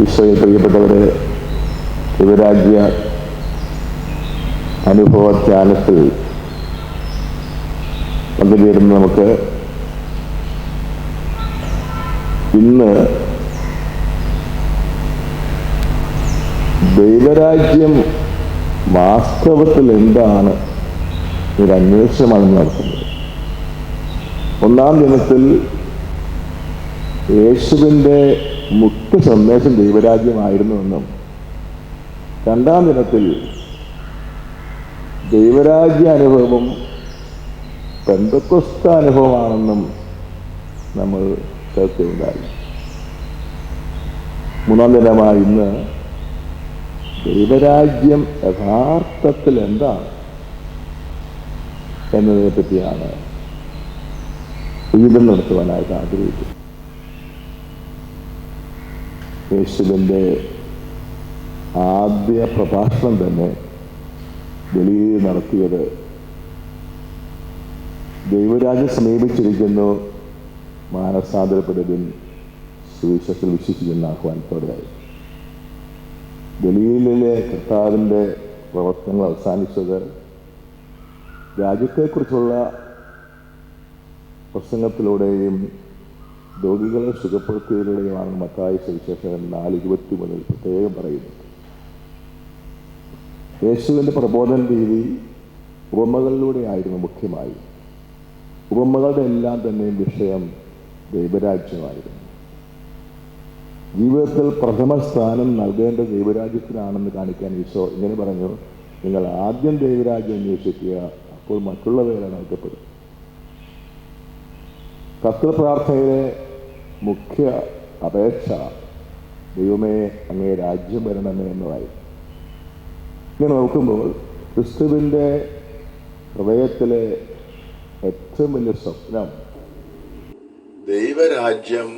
ഈശോയിൽ പ്രിയപ്പെട്ടവരെ യുവരാജ്യ അനുഭവ ധ്യാനത്തിൽ പങ്കുചേരുന്ന നമുക്ക് ഇന്ന് ദൈവരാജ്യം വാസ്തവത്തിൽ എന്താണ് ഒരു അന്വേഷണമാണ് നടത്തുന്നത്. ഒന്നാം ദിനത്തിൽ യേശുവിന്റെ മുഖ്യ സന്ദേശം ദൈവരാജ്യമായിരുന്നുവെന്നും രണ്ടാം ദിനത്തിൽ ദൈവരാജ്യ അനുഭവം പെന്തക്കൊസ്ത അനുഭവമാണെന്നും നമ്മൾ ചർച്ചയുണ്ടായി മൂന്നാം ദിനമായി ഇന്ന് ദൈവരാജ്യം യഥാർത്ഥത്തിൽ എന്താണ് എന്നതിനെ പറ്റിയാണ് ഉയരം നടത്തുവാനായിട്ട് ആഗ്രഹിക്കുന്നത്. യേശുവിന്റെ ആദ്യ പ്രഭാഷണം തന്നെ വെളിയിൽ നടത്തിയത്. ദൈവരാജ്യം സമീപിച്ചിരിക്കുന്നു. മാനസാന്തരപ്പെടുവിൻ സുവിശേഷത്തിൽ വിശ്വസിക്കുന്ന ആഹ്വാനത്തോടെയായി ഗലീലിലെ കർത്താവിന്റെ പ്രവർത്തനങ്ങൾ അവസാനിച്ചത് രാജ്യത്തെക്കുറിച്ചുള്ള പ്രസംഗത്തിലൂടെയും രോഗികളെ സുഖപ്പെടുത്തിയതിലൂടെയാണ് മത്തായ സുവിശേഷം നാല് ഇരുപത്തി മൂന്നിൽ പ്രത്യേകം പറയുന്നത്. യേശുവിന്റെ പ്രബോധന രീതി ഉപമകളിലൂടെയായിരുന്നു മുഖ്യമായി. ഉപമകളുടെ എല്ലാം തന്നെ വിഷയം ദൈവരാജ്യമായിരുന്നു. ജീവിതത്തിൽ പ്രഥമ സ്ഥാനം നൽകേണ്ട ദൈവരാജ്യത്തിനാണെന്ന് കാണിക്കാൻ ഈശോ ഇങ്ങനെ പറഞ്ഞു നിങ്ങൾ ആദ്യം ദൈവരാജ്യം അന്വേഷിക്കുക അപ്പോൾ മറ്റുള്ളവരെ നൽകപ്പെടും കർത്തൃപ്രാർത്ഥനയിലെ മുഖ്യ അപേക്ഷ ദൈവമേ അങ്ങേ രാജ്യം വരണമേ എന്നതായി ഇങ്ങനെ നോക്കുമ്പോൾ ക്രിസ്തുവിന്റെ ഹൃദയത്തിലെ ഏറ്റവും വലിയ സ്വപ്നം ദൈവരാജ്യം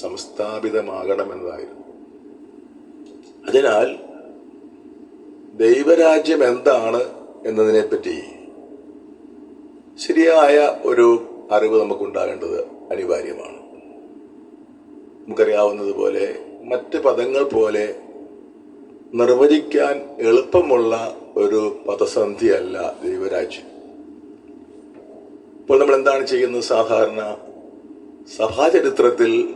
സംസ്ഥാപിതമാകണമെന്നതായിരുന്നു. അതിനാൽ ദൈവരാജ്യം എന്താണ് എന്നതിനെപ്പറ്റി ശരിയായ ഒരു അറിവ് നമുക്കുണ്ടാകേണ്ടത് അനിവാര്യമാണ്. നമുക്കറിയാവുന്നതുപോലെ മറ്റ് പദങ്ങൾ പോലെ നിർവചിക്കാൻ എളുപ്പമുള്ള ഒരു പദസന്ധിയല്ല ദൈവരാജ്യം. ഇപ്പോൾ നമ്മൾ എന്താണ് ചെയ്യുന്നത്? സാധാരണ സഭാചരിത്രത്തിൽ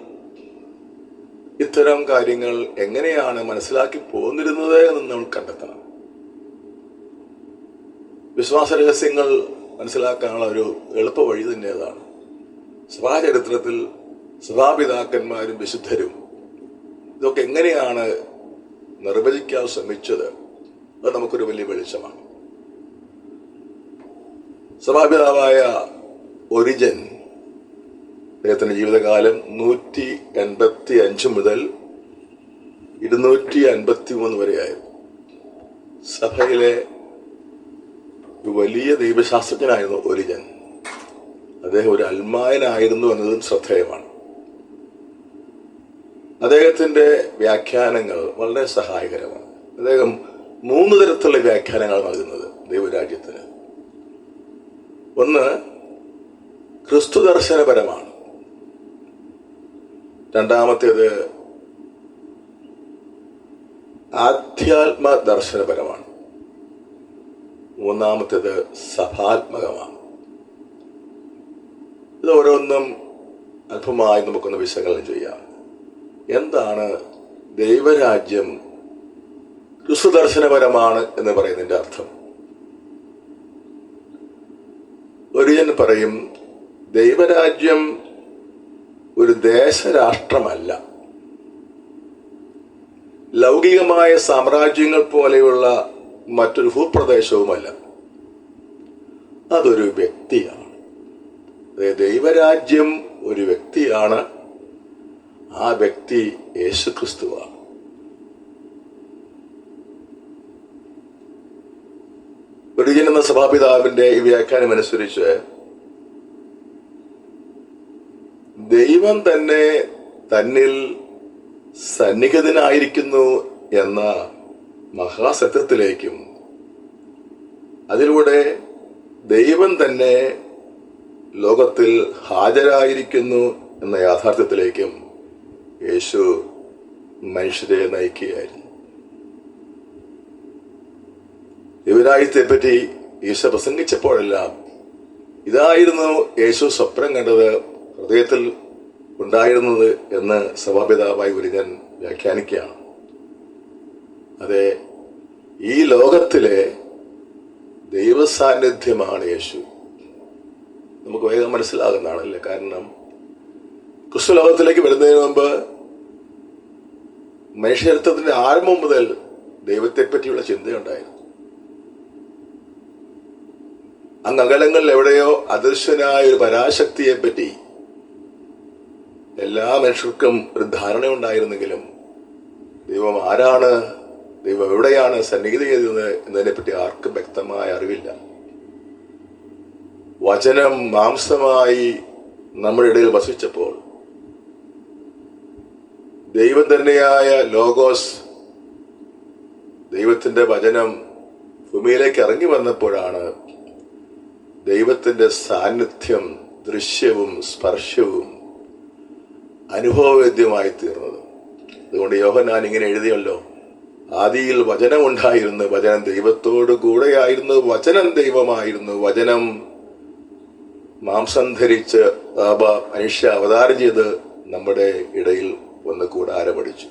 ഇത്തരം കാര്യങ്ങൾ എങ്ങനെയാണ് മനസ്സിലാക്കി പോന്നിരുന്നത് എന്ന് നമ്മൾ കണ്ടെത്തണം. വിശ്വാസ രഹസ്യങ്ങൾ മനസ്സിലാക്കാനുള്ള ഒരു എളുപ്പ വഴി തന്നെ അതാണ് സഭാചരിത്രത്തിൽ സഭാപിതാക്കന്മാരും വിശുദ്ധരും ഇതൊക്കെ എങ്ങനെയാണ് നിർവചിക്കാൻ ശ്രമിച്ചത്? അത് നമുക്കൊരു വലിയ വെളിച്ചമാണ്. സഭാപിതാവായ ഒരിജൻ അദ്ദേഹത്തിന്റെ ജീവിതകാലം നൂറ്റി എൺപത്തി അഞ്ച് മുതൽ ഇരുന്നൂറ്റി അൻപത്തി മൂന്ന് വരെയായിരുന്നു. സഭയിലെ ഒരു വലിയ ദൈവശാസ്ത്രജ്ഞനായിരുന്നു ഒരിജൻ. അദ്ദേഹം ഒരു അൽമായനായിരുന്നു എന്നതും ശ്രദ്ധേയമാണ്. അദ്ദേഹത്തിന്റെ വ്യാഖ്യാനങ്ങൾ വളരെ സഹായകരമാണ്. അദ്ദേഹം മൂന്ന് തരത്തിലുള്ള വ്യാഖ്യാനങ്ങൾ നൽകുന്നത് ദൈവരാജ്യത്തിന്. ഒന്ന് ക്രിസ്തു ദർശനപരമാണ്. രണ്ടാമത്തേത് ആധ്യാത്മ ദർശനപരമാണ് മൂന്നാമത്തേത് സഭാത്മകമാണ്. ഇത് ഓരോന്നും അല്പമായി നമുക്കൊന്ന് വിശകലനം ചെയ്യാം. എന്താണ് ദൈവരാജ്യം ക്രിസ്തുദർശനപരമാണ് എന്ന് പറയുന്നതിന്റെ അർത്ഥം? ഒരിയൻ പറയും ദൈവരാജ്യം ഒരു ദേശരാഷ്ട്രമല്ല. ലൗകികമായ സാമ്രാജ്യങ്ങൾ പോലെയുള്ള മറ്റൊരു ഭൂപ്രദേശവുമല്ല. അതൊരു വ്യക്തിയാണ്. ദൈവരാജ്യം ഒരു വ്യക്തിയാണ്. ആ വ്യക്തി യേശുക്രിസ്തുവാണ്. ഒരിജിൻ എന്ന സഭാപിതാവിന്റെ ഈ വ്യാഖ്യാനമനുസരിച്ച് ദൈവം തന്നെ തന്നിൽ സന്നിഹിതനായിരിക്കുന്നു എന്ന മഹാസത്യത്തിലേക്കും അതിലൂടെ ദൈവം തന്നെ ലോകത്തിൽ ഹാജരായിരിക്കുന്നു എന്ന യാഥാർത്ഥ്യത്തിലേക്കും യേശു മനുഷ്യരെ നയിക്കുകയായിരുന്നു. യുവരാജ്യത്തെ പറ്റി ഈശോ പ്രസംഗിച്ചപ്പോഴെല്ലാം ഇതായിരുന്നു യേശു സ്വപ്നം കണ്ടത് ഹൃദയത്തിൽ ഉണ്ടായിരുന്നത് എന്ന് സഭാപിതാവായി ഒരു ഞാൻ വ്യാഖ്യാനിക്കുകയാണ്. അതെ ഈ ലോകത്തിലെ ദൈവസാന്നിധ്യമാണ് യേശു. നമുക്ക് വേഗം മനസ്സിലാകുന്നതാണല്ലേ കാരണം ക്രിസ്തു ലോകത്തിലേക്ക് വരുന്നതിന് മുമ്പ് മനുഷ്യത്വത്തിന്റെ ആരംഭം മുതൽ ദൈവത്തെ പറ്റിയുള്ള ചിന്തയുണ്ടായിരുന്നു. അങ്ങ് അകലങ്ങളിൽ എവിടെയോ അദൃശ്യനായ ഒരു പരാശക്തിയെ പറ്റി എല്ലാ മനുഷ്യർക്കും ഒരു ധാരണയുണ്ടായിരുന്നെങ്കിലും ദൈവം ആരാണ് ദൈവം എവിടെയാണ് സന്നിഹിത ചെയ്തത് എന്നതിനെ പറ്റി ആർക്കും വ്യക്തമായ അറിവില്ല. വചനം മാംസമായി നമ്മുടെ ഇടയിൽ വസിച്ചപ്പോൾ ദൈവം തന്നെയായ ലോഗോസ് ദൈവത്തിന്റെ വചനം ഭൂമിയിലേക്ക് ഇറങ്ങി വന്നപ്പോഴാണ് ദൈവത്തിന്റെ സാന്നിധ്യം ദൃശ്യവും സ്പർശവും അനുഭവവേദ്യമായി തീർന്നത്. അതുകൊണ്ട് യോഹൻ ഞാൻ ഇങ്ങനെ എഴുതിയല്ലോ ആദിയിൽ വചനം ഉണ്ടായിരുന്നു വചനം ദൈവത്തോട് കൂടെയായിരുന്നു വചനം ദൈവമായിരുന്നു വചനം മാംസം ധരിച്ച് ആബ മനുഷ്യ അവതാരം ചെയ്ത് നമ്മുടെ ഇടയിൽ ഒന്ന് കൂടാരമടിച്ചു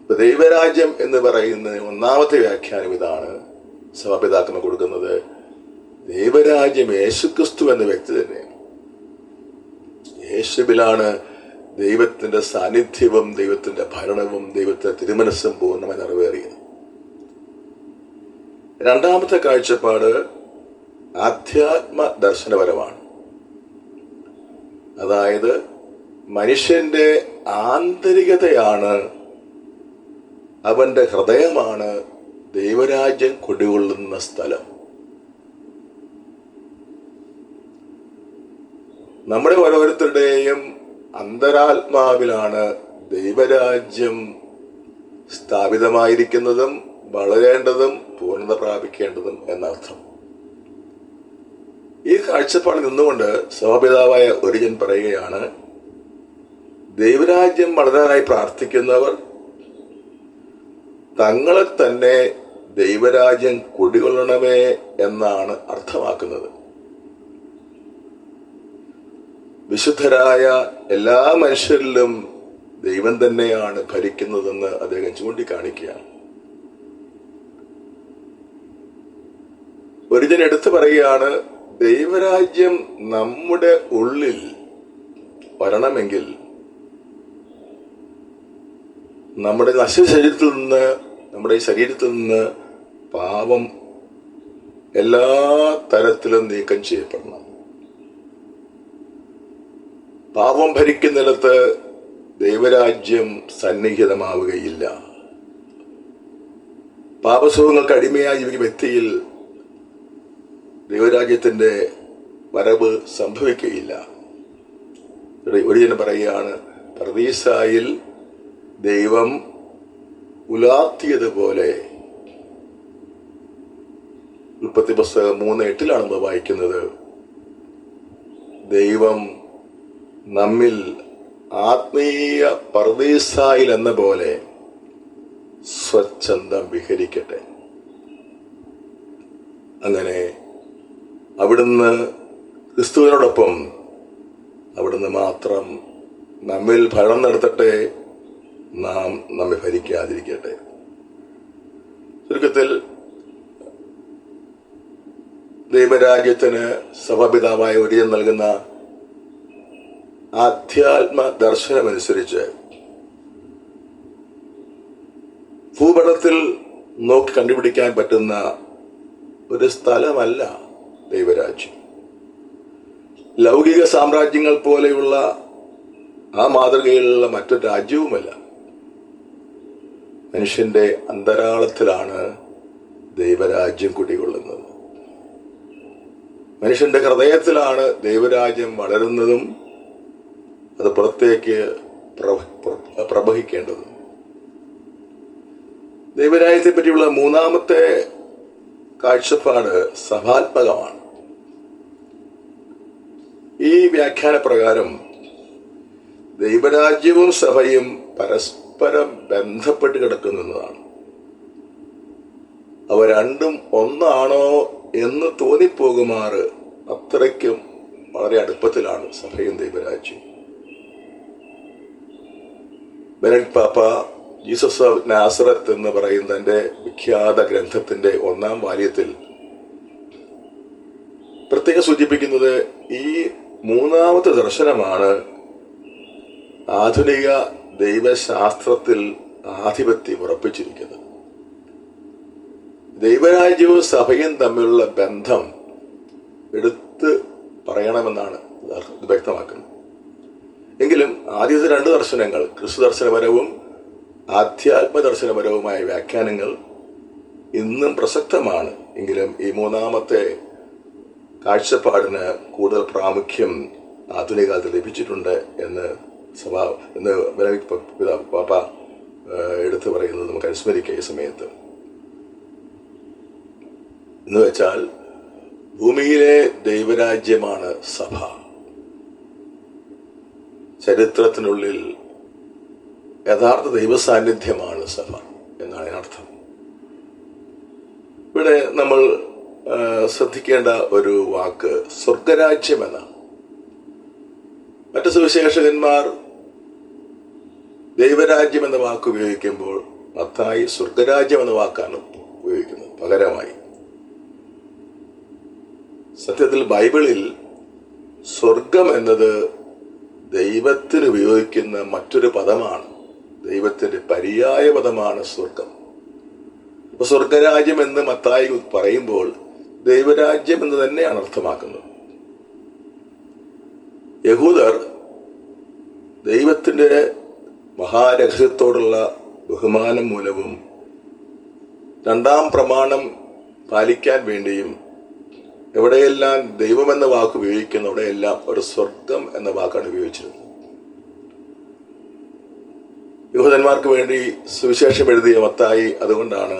ഇപ്പൊ ദൈവരാജ്യം എന്ന് പറയുന്ന ഒന്നാമത്തെ വ്യാഖ്യാനം ഇതാണ് സഭാപിതാക്കൾ കൊടുക്കുന്നത്. ദൈവരാജ്യം യേശുക്രിസ്തു എന്ന വ്യക്തി തന്നെ യേശുവിലാണ് ദൈവത്തിന്റെ സാന്നിധ്യവും ദൈവത്തിന്റെ ഭരണവും ദൈവത്തിന്റെ തിരുമനസ്സും പൂർണമായി നിറവേറിയത്. രണ്ടാമത്തെ കാഴ്ചപ്പാട് ആധ്യാത്മ ദർശനപരമാണ് അതായത് മനുഷ്യന്റെ ആന്തരികതയാണ് അവന്റെ ഹൃദയമാണ് ദൈവരാജ്യം കൊടികൊള്ളുന്ന സ്ഥലം. നമ്മുടെ ഓരോരുത്തരുടെയും അന്തരാത്മാവിലാണ് ദൈവരാജ്യം സ്ഥാപിതമായിരിക്കുന്നതും വളരേണ്ടതും പൂർണത പ്രാപിക്കേണ്ടതും എന്നർത്ഥം. ഈ കാഴ്ചപ്പാടിൽ നിന്നുകൊണ്ട് സഭാപിതാവായ ഒരിജൻ പറയുകയാണ് ദൈവരാജ്യം വളരാനായി പ്രാർത്ഥിക്കുന്നവർ തങ്ങളെ തന്നെ ദൈവരാജ്യം കുടികൊള്ളണമേ എന്നാണ് അർത്ഥമാക്കുന്നത്. വിശുദ്ധരായ എല്ലാ മനുഷ്യരിലും ദൈവം തന്നെയാണ് ഭരിക്കുന്നതെന്ന് അദ്ദേഹം ചൂണ്ടിക്കാണിക്കുകയാണ്. ഒരിജൻ എടുത്തു പറയുകയാണ് ദൈവരാജ്യം നമ്മുടെ ഉള്ളിൽ വരണമെങ്കിൽ നമ്മുടെ നശ്വ ശരീരത്തിൽ നിന്ന് നമ്മുടെ ഈ ശരീരത്തിൽ നിന്ന് പാപം എല്ലാ തരത്തിലും നീക്കം ചെയ്യപ്പെടണം. പാപം ഭരിക്കുന്നിടത്ത് ദൈവരാജ്യം സന്നിഹിതമാവുകയില്ല. പാപസുഖങ്ങൾക്ക് അടിമയായി ഒരു വ്യക്തിയിൽ ദൈവരാജ്യത്തിന്റെ വരവ് സംഭവിക്കുകയില്ല. ഒരു ജനം പറയുകയാണ് പ്രതീസായിൽ ദൈവം ഉലാത്തിയതുപോലെ ഉൽപ്പത്തി പുസ്തകം മൂന്ന് എട്ടിലാണ് വായിക്കുന്നത്. ദൈവം നമ്മിൽ ആത്മീയ പർദീസായിൽ എന്ന പോലെ സ്വച്ഛന്തം വിഹരിക്കട്ടെ. അങ്ങനെ അവിടുന്ന് ക്രിസ്തുവിനോടൊപ്പം അവിടുന്ന് മാത്രം നമ്മിൽ ഭരണം നടത്തട്ടെ നാം നമ്മെ ഭരിക്കാതിരിക്കട്ടെ. ചുരുക്കത്തിൽ ദൈവരാജ്യത്തിന് സഭാപിതാവായ ഒരിയം നൽകുന്ന ആധ്യാത്മ ദർശനമനുസരിച്ച് ഭൂപടത്തിൽ നോക്കി കണ്ടുപിടിക്കാൻ പറ്റുന്ന ഒരു സ്ഥലമല്ല ദൈവരാജ്യം. ലൗകിക സാമ്രാജ്യങ്ങൾ പോലെയുള്ള ആ മാതൃകയിലുള്ള മറ്റൊരു രാജ്യവുമല്ല. മനുഷ്യന്റെ അന്തരാളത്തിലാണ് ദൈവരാജ്യം കുടികൊള്ളുന്നത്. മനുഷ്യന്റെ ഹൃദയത്തിലാണ് ദൈവരാജ്യം വളരുന്നതും അത് പുറത്തേക്ക് പ്രവഹിക്കേണ്ടത്. ദൈവരാജ്യത്തെ പറ്റിയുള്ള മൂന്നാമത്തെ കാഴ്ചപ്പാട് സഭാത്മകമാണ്. ഈ വ്യാഖ്യാന പ്രകാരം ദൈവരാജ്യവും സഭയും പരസ്പരം ബന്ധപ്പെട്ട് കിടക്കുന്നതാണ് അവ രണ്ടും ഒന്നാണോ എന്ന് തോന്നിപ്പോകുമാറ് അത്രയ്ക്കും വളരെ അടുപ്പത്തിലാണ് സഭയും ദൈവരാജ്യവും. ബെനറ്റ് പാപ്പ ജീസസ് ഓഫ് നാസറത്ത് എന്ന് പറയുന്ന തന്റെ വിഖ്യാത ഗ്രന്ഥത്തിന്റെ ഒന്നാം വാല്യത്തിൽ പ്രത്യേകം സൂചിപ്പിക്കുന്നത് ഈ മൂന്നാമത്തെ ദർശനമാണ് ആധുനിക ദൈവശാസ്ത്രത്തിൽ ആധിപത്യം ഉറപ്പിച്ചിരിക്കുന്നത്. ദൈവരാജ്യവും സഭയും തമ്മിലുള്ള ബന്ധം എടുത്ത് പറയണമെന്നാണ് വ്യക്തമാക്കുന്നത്. എങ്കിലും ആദ്യത്തെ രണ്ട് ദർശനങ്ങൾ ക്രിസ്തു ദർശനപരവും ആധ്യാത്മ ദർശനപരവുമായ വ്യാഖ്യാനങ്ങൾ ഇന്നും പ്രസക്തമാണ്. എങ്കിലും ഈ മൂന്നാമത്തെ കാഴ്ചപ്പാടിന് കൂടുതൽ പ്രാമുഖ്യം ആധുനിക കാലത്ത് ലഭിച്ചിട്ടുണ്ട് എന്ന് സഭാ എന്ന് പാപ്പ എടുത്തു പറയുന്നത് നമുക്ക് അനുസ്മരിക്കുക ഈ സമയത്ത്. എന്ന് വെച്ചാൽ ഭൂമിയിലെ ദൈവരാജ്യമാണ് സഭ. ചരിത്രത്തിനുള്ളിൽ യഥാർത്ഥ ദൈവസാന്നിധ്യമാണ് സഭ എന്നാണ് അതിനർത്ഥം. ഇവിടെ നമ്മൾ ശ്രദ്ധിക്കേണ്ട ഒരു വാക്ക് സ്വർഗരാജ്യം എന്നാണ്. മറ്റു സുവിശേഷകന്മാർ ദൈവരാജ്യം എന്ന വാക്ക് ഉപയോഗിക്കുമ്പോൾ മത്തായി സ്വർഗരാജ്യം എന്ന വാക്കാണ് ഉപയോഗിക്കുന്നത് പകരമായി. സത്യത്തിൽ ബൈബിളിൽ സ്വർഗം എന്നത് ദൈവത്തിന് ഉപയോഗിക്കുന്ന മറ്റൊരു പദമാണ്. ദൈവത്തിന്റെ പര്യായ പദമാണ് സ്വർഗം ഇപ്പൊ സ്വർഗരാജ്യം എന്ന് മത്തായി പറയുമ്പോൾ ദൈവരാജ്യം എന്ന് തന്നെയാണ് അർത്ഥമാക്കുന്നത്. യഹൂദർ ദൈവത്തിന്റെ മഹാരഹസ്യത്തോടുള്ള ബഹുമാനം മൂലവും രണ്ടാം പ്രമാണം പാലിക്കാൻ വേണ്ടിയും എവിടെയെല്ലാം ദൈവം എന്ന വാക്ക് ഉപയോഗിക്കുന്ന അവിടെയെല്ലാം ഒരു സ്വർഗം എന്ന വാക്കാണ് ഉപയോഗിച്ചിരുന്നത്. യഹൂദന്മാർക്ക് വേണ്ടി സുവിശേഷം എഴുതിയ മത്തായി അതുകൊണ്ടാണ്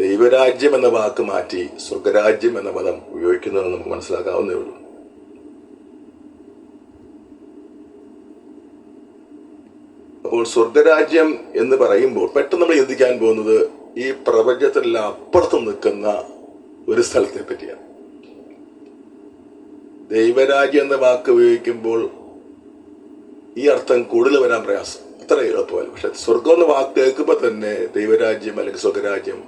ദൈവരാജ്യം എന്ന വാക്ക് മാറ്റി സ്വർഗരാജ്യം എന്ന പദം ഉപയോഗിക്കുന്നതെന്ന് നമുക്ക് മനസ്സിലാക്കാവുന്നേ ഉള്ളൂ. അപ്പോൾ സ്വർഗരാജ്യം എന്ന് പറയുമ്പോൾ പെട്ടെന്ന് നമ്മൾ ചിന്തിക്കാൻ പോകുന്നത് ഈ പ്രപഞ്ചത്തിലെല്ലാം അപ്പുറത്ത് നിൽക്കുന്ന ഒരു സ്ഥലത്തെ പറ്റിയാണ്. ദൈവരാജ്യം എന്ന വാക്ക് ഉപയോഗിക്കുമ്പോൾ ഈ അർത്ഥം കൂടുതൽ വരാൻ പ്രയാസം. അത്ര എളുപ്പമല്ല. പക്ഷെ സ്വർഗം എന്ന വാക്ക് കേൾക്കുമ്പോൾ തന്നെ ദൈവരാജ്യം അല്ലെങ്കിൽ സ്വർഗരാജ്യം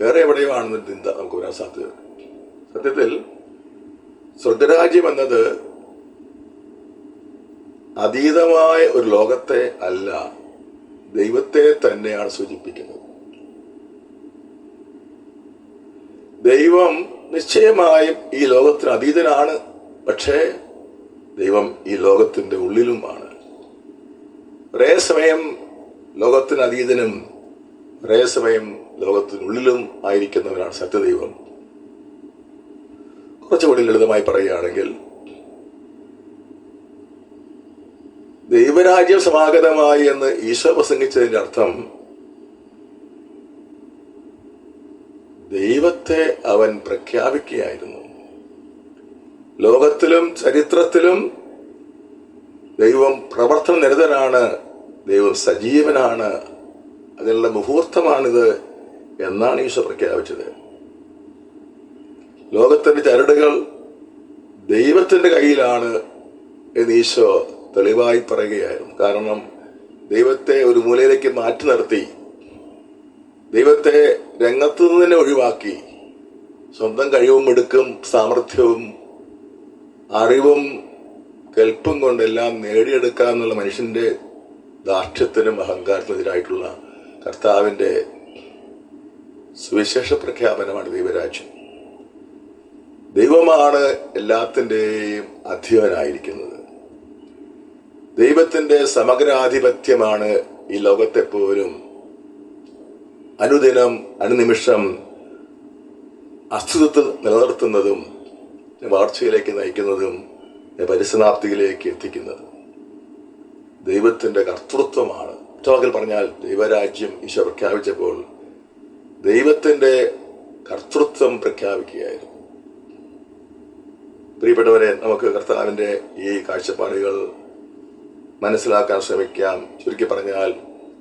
വേറെ എവിടെയോ ആണെന്ന് ചിന്ത നമുക്ക് വരാൻ സാധ്യതയുണ്ട്. സത്യത്തിൽ സ്വർഗരാജ്യം എന്നത് അതീതമായ ഒരു ലോകത്തെ അല്ല ദൈവത്തെ തന്നെയാണ് സൂചിപ്പിക്കുന്നത്. ദൈവം നിശ്ചയമായും ഈ ലോകത്തിന് അതീതനാണ്. പക്ഷേ ദൈവം ഈ ലോകത്തിന്റെ ഉള്ളിലുമാണ്. ഒരേ സമയം ലോകത്തിന് അതീതനും ഒരേ സമയം ലോകത്തിനുള്ളിലും ആയിരിക്കുന്നവനാണ് സത്യദൈവം. കുറച്ചുകൂടി ലളിതമായി പറയുകയാണെങ്കിൽ ദൈവരാജ്യം സമാഗതമായി എന്ന് ഈശോ പ്രസംഗിച്ചതിന്റെ അർത്ഥം ദൈവത്തെ അവൻ പ്രഖ്യാപിക്കുകയായിരുന്നു ലോകത്തിലും ചരിത്രത്തിലും ദൈവം പ്രവർത്തന നിരതനാണ് ദൈവം സജീവനാണ് അതിനുള്ള മുഹൂർത്തമാണിത് എന്നാണ് ഈശോ പ്രഖ്യാപിച്ചത്. ലോകത്തിന്റെ ചരടുകൾ ദൈവത്തിന്റെ കയ്യിലാണ് എന്ന് ഈശോ തെളിവായി പറയുകയായിരുന്നു. കാരണം ദൈവത്തെ ഒരു മൂലയിലേക്ക് മാറ്റി നിർത്തി. ദൈവത്തെ രംഗത്തു നിന്ന് തന്നെ ഒഴിവാക്കി. സ്വന്തം കഴിവും എടുക്കും സാമർഥ്യവും അറിവും കെൽപ്പും കൊണ്ടെല്ലാം നേടിയെടുക്കാം എന്നുള്ള മനുഷ്യന്റെ ദാർഢ്യത്തിനും അഹങ്കാരത്തിനെതിരായിട്ടുള്ള കർത്താവിന്റെ സുവിശേഷ പ്രഖ്യാപനമാണ് ദൈവരാജ്യം. ദൈവമാണ് എല്ലാത്തിന്റെയും അധിപനായിരിക്കുന്നത്. ദൈവത്തിന്റെ സമഗ്രാധിപത്യമാണ് ഈ ലോകത്തെ പോലും അനുദിനം അനുനിമിഷം അസ്തിത്വത്തിൽ നിലനിർത്തുന്നതും വളർച്ചയിലേക്ക് നയിക്കുന്നതും പരിസമാപ്തിയിലേക്ക് എത്തിക്കുന്നതും ദൈവത്തിന്റെ കർത്തൃത്വമാണ്. ഒറ്റവാക്കിൽ പറഞ്ഞാൽ ദൈവരാജ്യം ഈശോ പ്രഖ്യാപിച്ചപ്പോൾ ദൈവത്തിന്റെ കർത്തൃത്വം പ്രഖ്യാപിക്കുകയായിരുന്നു. പ്രിയപ്പെട്ടവരെ നമുക്ക് കർത്താവിന്റെ ഈ കാഴ്ചപ്പാടുകൾ മനസ്സിലാക്കാൻ ശ്രമിക്കാം. ചുരുക്കി പറഞ്ഞാൽ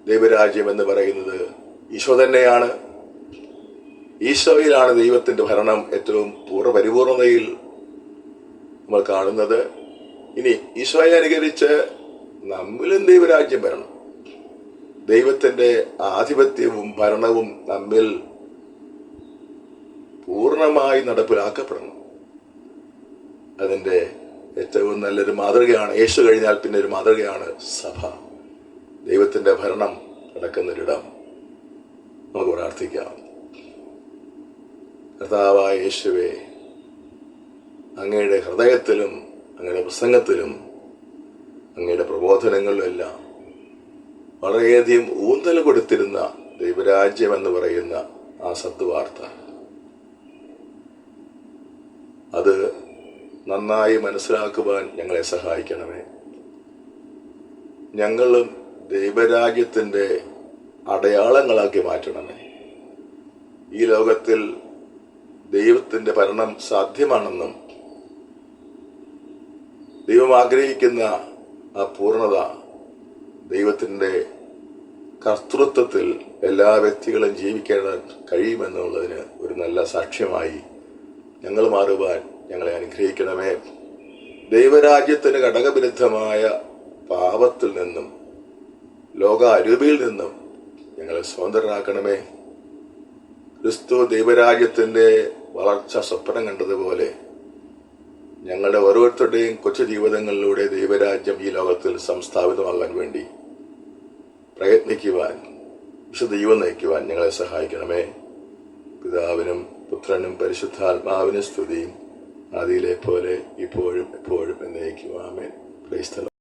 ദൈവരാജ്യം എന്ന് പറയുന്നത് ഈശോ തന്നെയാണ്. ഈശോയിലാണ് ദൈവത്തിന്റെ ഭരണം ഏറ്റവും പൂർവപരിപൂർണതയിൽ നമ്മൾ കാണുന്നത്. ഇനി ഈശോയെ അനുകരിച്ച് നമ്മിലും ദൈവരാജ്യം വരണം. ദൈവത്തിന്റെ ആധിപത്യവും ഭരണവും നമ്മിൽ പൂർണമായി നടപ്പിലാക്കപ്പെടണം. അതിന്റെ ഏറ്റവും നല്ലൊരു മാതൃകയാണ്. യേശു കഴിഞ്ഞാൽ പിന്നെ ഒരു മാതൃകയാണ് സഭ. ദൈവത്തിന്റെ ഭരണം നടക്കുന്നൊരിടം. നമുക്ക് പ്രാർത്ഥിക്കാം. കർത്താവായ യേശുവേ അങ്ങയുടെ ഹൃദയത്തിലും അങ്ങയുടെ പ്രസംഗത്തിലും അങ്ങയുടെ പ്രബോധനങ്ങളിലുമെല്ലാം വളരെയധികം ഊന്നൽ കൊടുത്തിരുന്ന ദൈവരാജ്യം എന്ന് പറയുന്ന ആ സത്വാർത്ത അത് നന്നായി മനസ്സിലാക്കുവാൻ ഞങ്ങളെ സഹായിക്കണമേ. ഞങ്ങളും ദൈവരാജ്യത്തിന്റെ അടയാളങ്ങളാക്കി മാറ്റണമേ. ഈ ലോകത്തിൽ ദൈവത്തിന്റെ ഭരണം സാധ്യമാണെന്നും ദൈവം ആഗ്രഹിക്കുന്ന ആ പൂർണത ദൈവത്തിന്റെ കർത്തൃത്വത്തിൽ എല്ലാ വ്യക്തികളും ജീവിക്കാൻ കഴിയുമെന്നുള്ളതിന് ഒരു നല്ല സാക്ഷ്യമായി ഞങ്ങൾ മാറുവാൻ ഞങ്ങളെ അനുഗ്രഹിക്കണമേ. ദൈവരാജ്യത്തിന് ഘടകവിരുദ്ധമായ പാപത്തിൽ നിന്നും ലോകാരൂപിയിൽ നിന്നും ഞങ്ങളെ സ്വതന്ത്രരാക്കണമേ. ക്രിസ്തു ദൈവരാജ്യത്തിന്റെ വളർച്ച സ്വപ്നം കണ്ടതുപോലെ ഞങ്ങളുടെ ഓരോരുത്തരുടെയും കൊച്ചു ജീവിതങ്ങളിലൂടെ ദൈവരാജ്യം ഈ ലോകത്തിൽ സംസ്ഥാപിതമാകാൻ വേണ്ടി പ്രയത്നിക്കുവാൻ വിശുദ്ധ നയിക്കുവാൻ ഞങ്ങളെ സഹായിക്കണമേ. പിതാവിനും പുത്രനും പരിശുദ്ധാത്മാവിനും സ്തുതിയും അതിലെ പോലെ ഇപ്പോഴും എപ്പോഴും എന്നേക്കുവാമേ ക്രൈസ്തലം